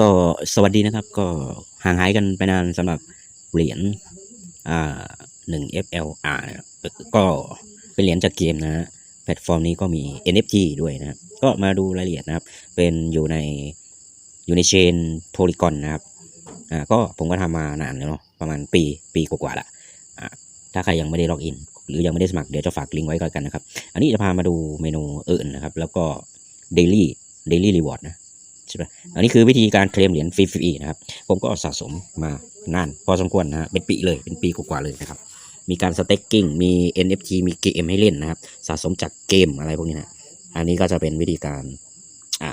ก็สวัสดีนะครับ ก็ห่างหายกันไปนานสำหรับเหรียญอ่าหนึ่ง FLR นะครับก็เป็นเหรียญจากเกมนะฮะแพลตฟอร์มนี้ก็มี NFT ด้วยนะครับก็มาดูรายละเอียดนะครับ เป็นอยู่ในอยู่ในเชนโพลีกอนนะครับอ่าก็ผมก็ทำมานานแล้วเนาะประมาณปีปีกว่าๆละอ่าถ้าใครยังไม่ได้ล็อกอิน หรือยังไม่ได้สมัครเดี๋ยวจะฝากลิงก์ไว้ก็แล้วกันนะครับ อันนี้จะพามาดูเมนูอื่นนะครับ แล้วก็ daily daily reward นะ ใช่ปะอันนี้คือวิธีการเคลมเหรียญฟรีๆนะครับ ผมก็สะสมมานาน พอสมควรนะฮะเป็นปีเลยเป็นปีกว่าๆเลยนะครับ มีการสเต็กกิ้งมี NFT มีเกมให้เล่นนะครับ สะสมจากเกมอะไรพวกนี้นะอันนี้ก็จะเป็นวิธีการอะ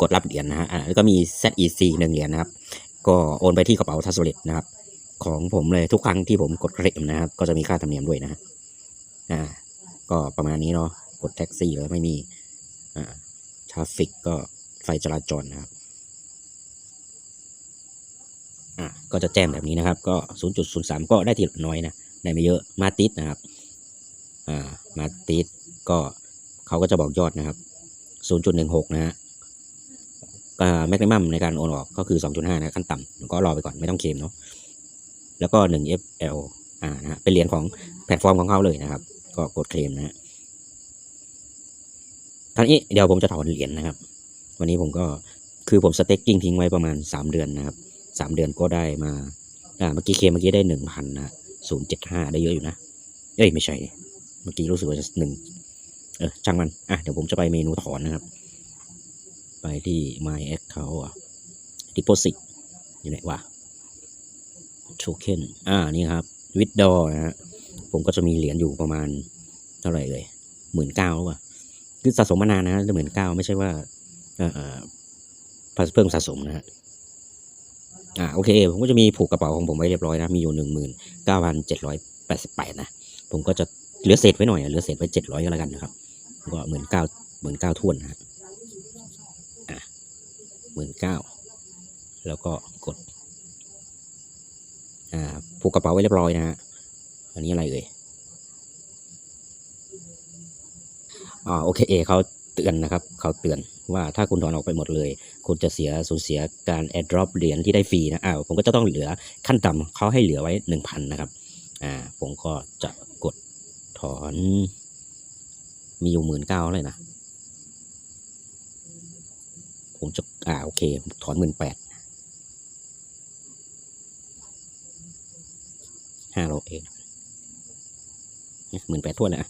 กดรับเหรียญนะฮะอะแล้วก็มี ZEC หนึ่งเหรียญนะครับ ก็โอนไปที่กระเป๋าทัสเลตนะครับ ของผมเลยทุกครั้งที่ผมกดเคลมนะครับ ก็จะมีค่าธรรมเนียมด้วยนะอ่าก็ประมาณนี้เนาะกดแท็กซี่แล้วไม่มีอ่าทราฟิกก็ ฟจราจรนะครับอะก็จะแจ้งแบบนี้นะครับ ก็ 0.03 ก็ได้ทีน้อยนะได้ไม่เยอะมาติดนะครับอ่ามาติดก็เขาก็จะบอกยอดนะครับ 0.16 นะฮะอ่าแมกนิมัมในการโอนออกก็คือ 2.5 นะขั้นต่ำก็รอไปก่อนไม่ต้องเคลมเนาะแล้วก็1 FL อ่านะฮะเป็นเหรียญของแพลตฟอร์มของเขาเลยนะครับ ก็กดเคลมนะฮะคราวนี้เดี๋ยวผมจะถอนเหรียญนะครับ วันนี้ผมก็คือผมสเต็กกิ้งทิ้งไว้ประมาณ 3 เดือนนะครับสามเดือนก็ได้มาอ่าเมื่อกี้เคเมื่อกี้ได้หนึ่งพันนะศูนย์เจ็ดห้าได้เยอะอยู่นะ เอ้ยไม่ใช่ เมื่อกี้รู้สึกว่าจะหนึ่งเออช่างมัน อะเดี๋ยวผมจะไปเมนูถอนนะครับ ไปที่ my account อะ deposit อยู่ไหนวะ token อ่านี่ครับ withdraw นะฮะผมก็จะมีเหรียญอยู่ประมาณเท่าไหร่เลยหมื่นเก้าหรือเปล่าคือสะสมมานานนะหมื่นเก้าไม่ใช่ว่า เอ่อเพิ่มสะสมนะฮะอ่าโอเค ผมก็จะมีผูกกระเป๋าของผมไว้เรียบร้อยนะ มีอยู่หนึ่งหมื่นเก้าพันเจ็ดร้อยแปดสิบแปดนะ ผมก็จะเหลือเศษไว้หน่อยเหลือเศษไว้เจ็ดร้อยก็แล้วกันนะครับ ก็หมื่นเก้าหมื่นเก้าทวนนะอะหมื่นเก้าแล้วก็กด อ่าผูกกระเป๋าไว้เรียบร้อยนะฮะอันนี้อะไรเอ่ยอ่าโอเคเขา เตือนนะครับเขาเตือนว่าถ้าคุณถอนออกไปหมดเลย คุณจะเสียสูญเสียการแอดดรอปเหรียญที่ได้ฟรีนะอ้าวผมก็จะต้องเหลือขั้นต่ำเขาให้เหลือไว้หนึ่งพันนะครับอ่าผมก็จะกดถอน มีอยู่หมื่นเก้าเลยนะ ผมจะอ่าโอเค ถอนหมื่นแปดห้าโลเองหมื่นแปดทั่วนเลยอะ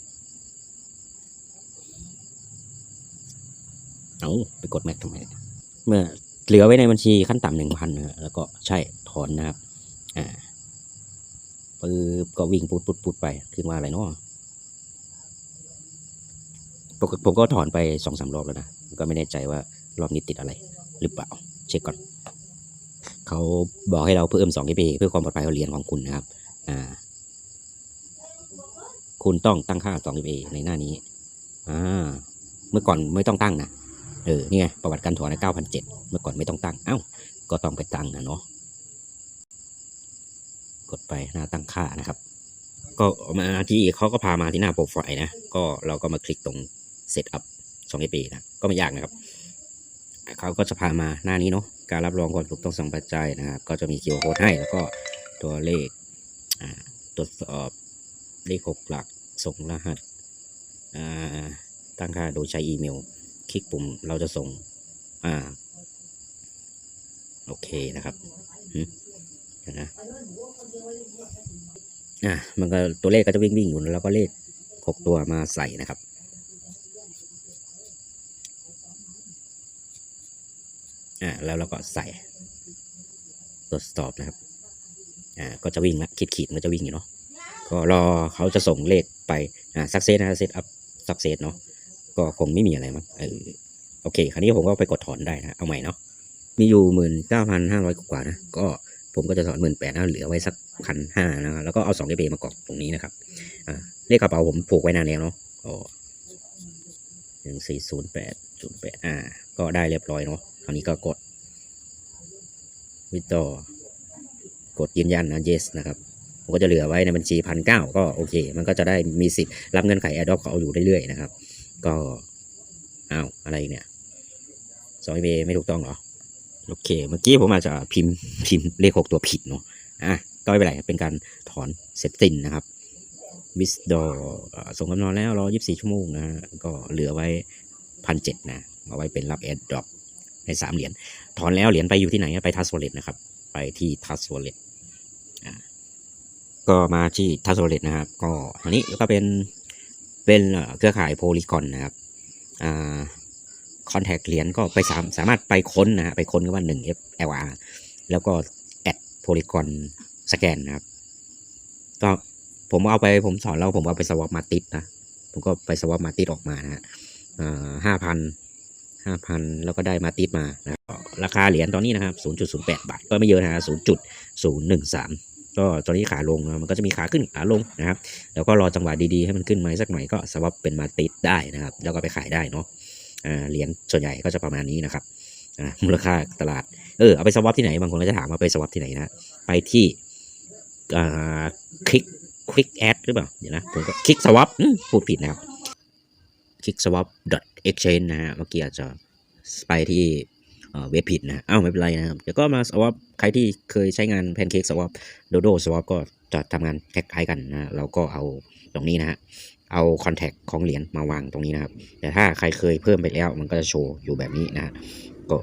เอาไปกดแม็กทำไม เมื่อเหลือไว้ในบัญชีขั้นต่ำหนึ่งพันนะแล้วก็ใช่ถอนนะครับ อ่าปื๊บก็วิ่งปุดปุดปุดไปขึ้นว่าอะไรเนาะปกผมก็ถอนไปสองสามรอบแล้วนะ ก็ไม่แน่ใจว่ารอบนี้ติดอะไร หรือเปล่า เช็คก่อน เขาบอกให้เราเพิ่มสอง EP เพื่อความปลอดภัยของเหรียญของคุณนะครับ อ่า คุณต้องตั้งค่าสอง EP ในหน้านี้ อ่า เมื่อก่อนไม่ต้องตั้งนะ เออนี่ไงประวัติการถอนนะเก้าพันเจ็ดเมื่อก่อนไม่ต้องตั้ง เอ้า ก็ต้องไปตั้งนะเนาะกดไปหน้าตั้งค่านะครับ ก็มาที่เขาก็พามาที่หน้าโปรไฟล์นะ ก็เราก็มาคลิกตรง Setup 2 AP นะก็ไม่ยากนะครับเขาก็จะพามาหน้านี้เนาะการรับรองความถูกต้องสองปัจจัยนะครับ ก็จะมี QR code ให้แล้วก็ตัวเลขอ่าตรวจสอบเลขหกหลักส่งรหัสอ่าตั้งค่าโดยใช้อีเมล คลิกปุ่มเราจะส่ง อ่า โอเคนะครับเดี๋ยวนะอะมันก็ตัวเลขก็จะวิ่งวิ่งอยู่แล้วก็เลขหกตัวมาใส่นะครับ อ่าแล้วเราก็ใส่ตรวจสอบนะครับ อ่า ก็จะวิ่งละขีดขีดมันจะวิ่งอยู่เนาะ ก็รอเขาจะส่งเลขไป อ่า สักเซสนะเซตอัพสักเซสเนาะ ก็คงไม่มีอะไรมั้งเออโอเค คราวนี้ผมก็ไปกดถอนได้นะเอาใหม่เนาะมีอยู่หมื่นเก้าพันห้าร้อยกว่านะก็ผมก็จะถอนหมื่นแปดนะเหลือไว้สักพันห้านะแล้วก็เอาสองเอเมากรอกตรงนี้นะครับอ่าเลขกระเป๋าผมผูกไว้นานแล้วเนาะก็หนึ่งสี่ศูนย์แปดศูนย์แปดอ่า ก็ได้เรียบร้อยเนาะคราวนี้ก็กดวิตอกดยืนยันนะ yes นะครับผมก็จะเหลือไว้ในบัญชีพันเก้าก็โอเค มันก็จะได้มีสิทธิ์รับเงื่อนไข a d o p เขาอยู่เรื่อยๆนะครับ ก็อ้าวอะไรเนี่ยสองเอไม่ถูกต้องเหรอ โอเค เมื่อกี้ผมอาจจะพิมพ์พิมพ์เลขหกตัวผิดเนาะอะก็ไม่เป็นไรเป็นการถอนเสร็จสิ้นนะครับวิสดอส่งกำนอนแล้วรอ24ชั่วโมงนะฮะก็เหลือไว้พันเจ็ดนะเอาไว้เป็นรับแอดดรอปในสามเหรียญถอนแล้วเหรียญไปอยู่ที่ไหนไปทัสโวเลตนะครับ ไปที่ทัสโวเลตอ่าก็มาที่ทัสโวเลตนะครับ ก็อันนี้ก็เป็น เป็นเครือข่ายโพลีกอนนะครับอ่าคอนแทคเหรียญก็ไปสามสามารถไปค้นนะฮะไปค้นก็ว่า 1 FLR แล้วก็แอดโพลีกอนสแกนนะครับ ก็ผมเอาไปผมสอนแล้วผมเอาไปสวอปมาติดนะ ผมก็ไปสวอปมาติดออกมานะฮะห้าพันห้าพันแล้วก็ได้มาติดมานะราคาเหรียญตอนนี้นะครับ 0.08 บาท ก็ไม่เยอะนะฮะ0.013 ก็ตอนนี้ขาลงนะมันก็จะมีขาขึ้นขาลงนะครับ แล้วก็รอจังหวะดีๆให้มันขึ้นมาสักหน่อยก็สวอปเป็นมาติดได้นะครับ แล้วก็ไปขายได้เนาะเหรียญส่วนใหญ่ก็จะประมาณนี้นะครับมูลค่าตลาด เออเอาไปสวอปที่ไหนบางคนก็จะถามว่าไปสวอปที่ไหนนะไปที่อ่าคลิกคลิกแอดหรือเปล่าเดี๋ยวนะผมก็คลิกสวอปพูดผิดนะครับคลิก swap exchange นะฮะเมื่อกี้อาจจะไปที่ เว็บผิดนะเอ้าไม่เป็นไรนะครับ เดี๋ยวก็มาสวอปใครที่เคยใช้งาน Pancake Swap Dodo Swap ก็จะทำงานคล้ายๆกันนะเราก็เอาตรงนี้นะฮะเอาคอนแทคของเหรียญมาวางตรงนี้นะครับ แต่ถ้าใครเคยเพิ่มไปแล้วมันก็จะโชว์อยู่แบบนี้นะก็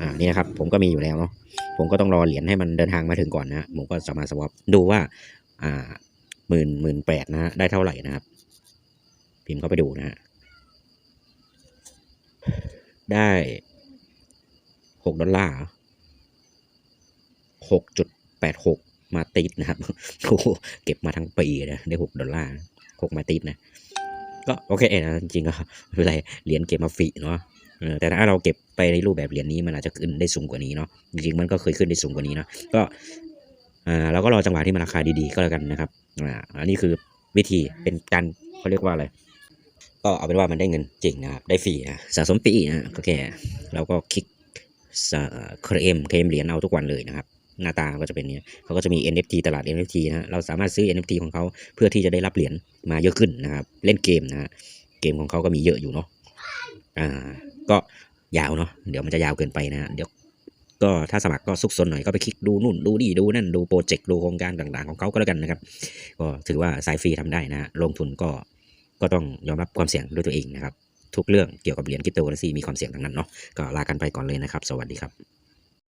อ่านี่นะครับผมก็มีอยู่แล้วเนาะผมก็ต้องรอเหรียญให้มันเดินทางมาถึงก่อนนะฮะผมก็จะมาสวอปดูว่าอ่าหมื่นหมื่นแปดนะฮะได้เท่าไหร่นะครับ พิมพ์เข้าไปดูนะฮะได้ หกดอลลาร์หกจุดแปดหกมาติดนะครับโอ้เก็บมาทั้งปีนะ ได้หกดอลลาร์หกมาติดนะ ก็โอเคนะ จริงก็ไม่เป็นไร เหรียญเก็บมาฟรีเนาะแต่ถ้าเราเก็บไปในรูปแบบเหรียญนี้มันอาจจะขึ้นได้สูงกว่านี้เนาะ จริงๆมันก็เคยขึ้นได้สูงกว่านี้เนาะ ก็อ่าเราก็รอจังหวะที่มันราคาดีๆก็แล้วกันนะครับอ่าอันนี้คือวิธีเป็นการเขาเรียกว่าอะไร ก็เอาเป็นว่ามันได้เงินจริงนะครับ ได้ฟรีนะ สะสมฟรีนะก็แค่เราก็คลิก เคลมเคลมเหรียญเอาทุกวันเลยนะครับ หน้าตาก็จะเป็นเนี้ยเขาก็จะมี NFT ตลาด NFT นะเราสามารถซื้อ NFT ของเขาเพื่อที่จะได้รับเหรียญมาเยอะขึ้นนะครับ เล่นเกมนะฮะเกมของเขาก็มีเยอะอยู่เนาะอ่าก็ยาวเนาะเดี๋ยวมันจะยาวเกินไปนะฮะเดี๋ยวก็ถ้าสมัครก็ซุกซนหน่อยก็ไปคลิกดูนู่นดูนี่ดูนั่นดูโปรเจกต์ดูโครงการต่างๆของเขาก็แล้วกันนะครับ ก็ถือว่าสายฟรีทำได้นะฮะลงทุนก็ก็ต้องยอมรับความเสี่ยงด้วยตัวเองนะครับ ทุกเรื่องเกี่ยวกับเหรียญคริปโตเคอเรนซีมีความเสี่ยงทั้งนั้นเนาะก็ลากันไปก่อนเลยนะครับ สวัสดีครับ